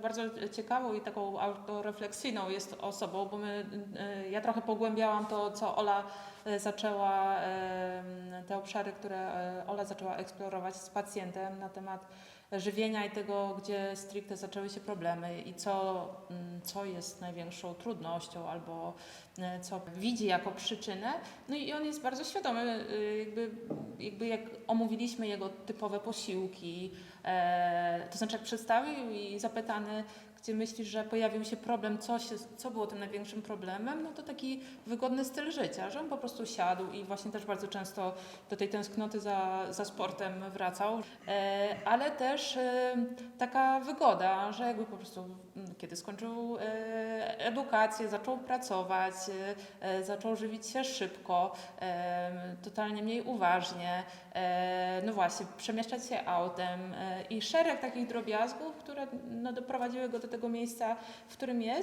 bardzo ciekawą i taką autorefleksyjną jest osobą, bo my, y, ja trochę pogłębiałam to, co Ola y, zaczęła, te obszary, które y, Ola zaczęła eksplorować z pacjentem na temat żywienia i tego, gdzie stricte zaczęły się problemy i co, co jest największą trudnością albo co widzi jako przyczynę. No i on jest bardzo świadomy, jakby, jakby jak omówiliśmy jego typowe posiłki, e, to znaczy jak przedstawił i zapytany, gdzie myślisz, że pojawił się problem, co, się, co było tym największym problemem, no to taki wygodny styl życia, że on po prostu siadł i właśnie też bardzo często do tej tęsknoty za, za sportem wracał, e, ale też e, taka wygoda, że jakby po prostu mm, kiedy skończył e, edukację, zaczął pracować, zaczął żywić się szybko, totalnie mniej uważnie, e, no właśnie, przemieszczać się autem e, i szereg takich drobiazgów, które no, doprowadziły go do tego miejsca, w którym jest.